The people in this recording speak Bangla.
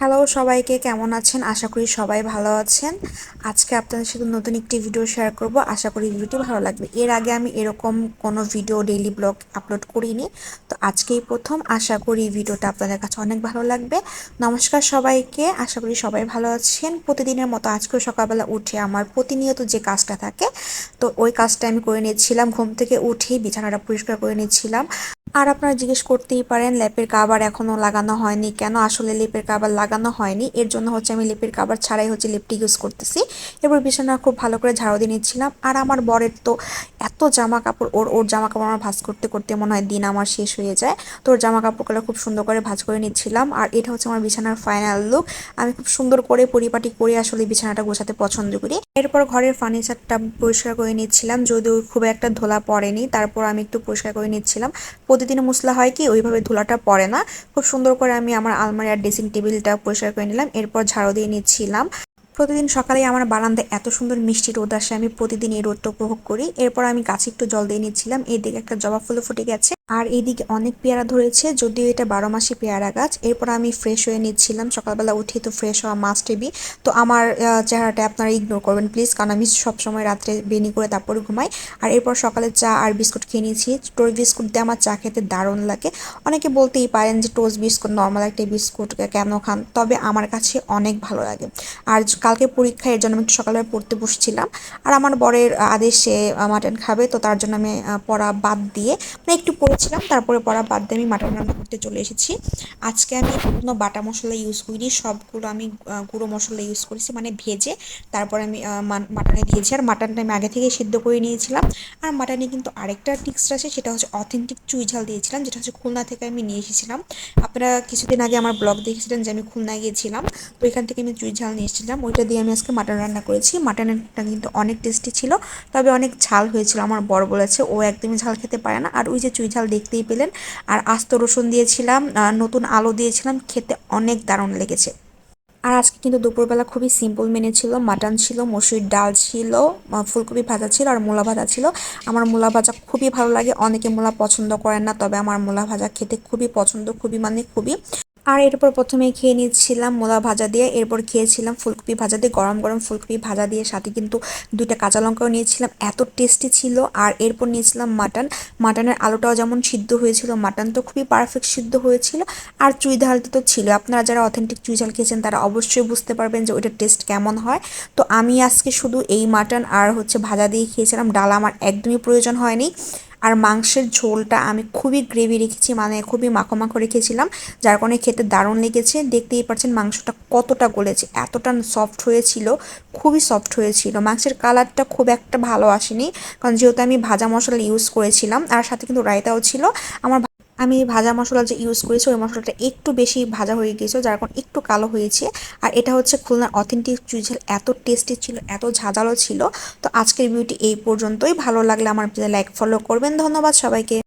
হ্যালো সবাইকে, কেমন আছেন? আশা করি সবাই ভালো আছেন। আজকে আপনাদের সাথে নতুন একটি ভিডিও শেয়ার করব। আশা করি ভিডিওটি ভালো লাগবে। এর আগে আমি এরকম কোনো ভিডিও ডেইলি ব্লগ আপলোড করিনি। তো আজকেই প্রথম। আশা করি ভিডিওটা আপনাদের কাছে অনেক ভালো লাগবে। নমস্কার সবাইকে। আশা করি সবাই ভালো আছেন। প্রতিদিনের মতো আজকেও সকালবেলা উঠে আমার প্রতিনিয়ত যে কাজটা থাকে, তো ওই কাজটা আমি করে নিয়েছিলাম ঘুম থেকে উঠেই বিছানাটা পরিষ্কার করে নিচ্ছিলাম। আর আপনারা জিজ্ঞেস করতেই পারেন, লেপের কাবার এখনও লাগানো হয়নি। কেন আসলে লেপের কাবার লাগানো হয়নি? এর জন্য হচ্ছে আমি লেপের কাবার ছাড়াই হচ্ছে লেপটি ইউজ করতেছি। এবার বিছানা খুব ভালো করে ঝাড়ু দিয়ে নিচ্ছিলাম। আর আমার বরের তো এত জামা কাপড়, ওর ওর জামা কাপড় আমার ভাজ করতে করতে মনে হয় দিন আমার শেষ হয়ে যায়। তো ওর জামা কাপড়গুলো খুব সুন্দর করে ভাজ করে নিচ্ছিলাম। আর এটা হচ্ছে আমার বিছানার ফাইনাল লুক আমি খুব সুন্দর করে পরিপাটি করে আসলে বিছানাটা গোছাতে পছন্দ করি। এরপর ঘরের ফার্নিচারটা পরিষ্কার করে নিচ্ছিলাম, যদিও খুব একটা ধোলা পড়েনি। তারপর আমি একটু পরিষ্কার করে নিচ্ছিলাম। প্রতিদিন মুসলা হয় কি, ওইভাবে ধুলাটা পড়ে না। খুব সুন্দর করে আমি আমার আলমারি আর ড্রেসিং টেবিলটা পরিষ্কার করে নিলাম, এরপর ঝাড়ু দিয়ে নিচ্ছিলাম। প্রতিদিন সকালে আমার বারান্দায় এত সুন্দর মিষ্টি রোদ আসে, আমি প্রতিদিন এই রোদটা উপভোগ করি। এরপর আমি গাছে একটু জল দিয়ে নিচ্ছিলাম, এদিকে একটা জবা ফুলও ফুটে গেছে। আর এইদিকে অনেক পেয়ারা ধরেছে, যদিও এটা বারো মাসি পেয়ারা গাছ। এরপর আমি ফ্রেশ হয়ে নিচ্ছিলাম। সকালবেলা উঠে তো ফ্রেশ হওয়া মাস্ট বি তো আমার চেহারাটা আপনারা ইগনোর করবেন প্লিজ কারণ আমি সবসময় রাত্রে বেনি করে তারপরে ঘুমাই। আর এরপর সকালে চা আর বিস্কুট খেয়ে নিয়েছি। টোস্ট বিস্কুট দিয়ে আমার চা খেতে দারুণ লাগে। অনেকে বলতেই পারেন যে টোস্ট বিস্কুট নর্মাল একটা বিস্কুট কেন খান? তবে আমার কাছে অনেক ভালো লাগে। আর কালকে পরীক্ষা, এর জন্য আমি একটু সকালবেলা পড়তে বসছিলাম। আর আমার বরের আদেশে মাটন খাবে। তো তার জন্য আমি পড়া বাদ দিয়ে মানে একটু পড়েছিলাম তারপরে পড়া বাদ দিয়ে আমি মাটন রান্না করতে চলে এসেছি। আজকে আমি কোনো বাটা মশলা ইউজ করিনি, সবগুলো আমি গুঁড়ো মশলা ইউজ করেছি মানে ভেজে তারপর আমি মাটনে দিয়েছি আর মাটনটা আমি আগে থেকে সিদ্ধ করে নিয়েছিলাম। আর মাটনে কিন্তু আরেকটা টিক্স আছে, সেটা হচ্ছে অথেন্টিক চুই ঝাল দিয়েছিলাম, যেটা হচ্ছে খুলনা থেকে আমি নিয়ে এসেছিলাম। আপনারা কিছুদিন আগে আমার ব্লগ দেখেছিলেন যে আমি খুলনায় গিয়েছিলাম, তো এখান থেকে আমি চুই ঝাল নিয়ে এসেছিলাম। ওইটা দিয়ে আমি আজকে মাটন রান্না করেছি। মাটনটা কিন্তু অনেক টেস্টি ছিল, তবে অনেক ঝাল হয়েছিল। আমার বড় বলেছে, ও একদমই ঝাল খেতে পারে না। আর ওই যে চুই ঝাল দেখতেই পেলেন। আর আস্ত রসুন দিয়েছিলাম নতুন আলো দিয়েছিলাম, খেতে অনেক দারুণ লেগেছে। আর আজকে কিন্তু দুপুরবেলা খুবই সিম্পল মেনে ছিল মাটন ছিল, মসুর ডাল ছিল ফুলকপি ভাজা ছিল আর মূলা ভাজা ছিল। আমার মূলা ভাজা খুবই ভালো লাগে, অনেকে মূলা পছন্দ করেন না, তবে আমার মূলা ভাজা খেতে খুবই পছন্দ, খুবই মানে খুবই। আর এরপর প্রথমে খেয়ে নিচ্ছিলাম মোলা ভাজা দিয়ে, এরপর খেয়েছিলাম ফুলকপি ভাজা দিয়ে, গরম গরম ফুলকপি ভাজা দিয়ে, সাথে কিন্তু দুইটা কাঁচা লঙ্কাও নিয়েছিলাম, এত টেস্টি ছিল। আর এরপর নিয়েছিলাম মাটন মাটনের আলুটাও যেমন সিদ্ধ হয়েছিল মাটন তো খুবই পারফেক্ট সিদ্ধ হয়েছিল। আর চুই ঝালটা তো ছিল, আপনারা যারা অথেন্টিক চুই ঝাল খেয়েছেন, তারা অবশ্যই বুঝতে পারবেন যে ওইটার টেস্ট কেমন হয়। তো আমি আজকে শুধু এই মাটন আর হচ্ছে ভাজা দিয়ে খেয়েছিলাম, ডাল আমার একদমই প্রয়োজন হয়নি। আর মাংসের ঝোলটা আমি খুবই গ্রেভি রেখেছি মানে খুবই মাখো মাখো রেখেছিলাম, যার কারণে খেতে দারুণ লেগেছে। দেখতেই পাচ্ছেন মাংসটা কতটা গলেছে, এতটা সফট হয়েছিল, খুবই সফট হয়েছিল। মাংসের কালারটা খুব একটা ভালো আসেনি, কারণ যেহেতু আমি ভাজা মশলা ইউজ করেছিলাম, আর সাথে কিন্তু রায়তাও ছিল। আমার আমি ভাজা মশলা যে ইউজ করেছি, ওই মশলাটা একটু বেশি ভাজা হয়ে গিয়েছিল যার কারণ একটু কালো হয়েছে। আর এটা হচ্ছে খুলনার অথেন্টিক চুইঝাল, এত টেস্টি ছিল, এত ঝাঁঝালো ছিল। তো আজকের ভিডিওটি এই পর্যন্তই। ভালো লাগলে আমার লাইক ফলো করবেন। ধন্যবাদ সবাইকে।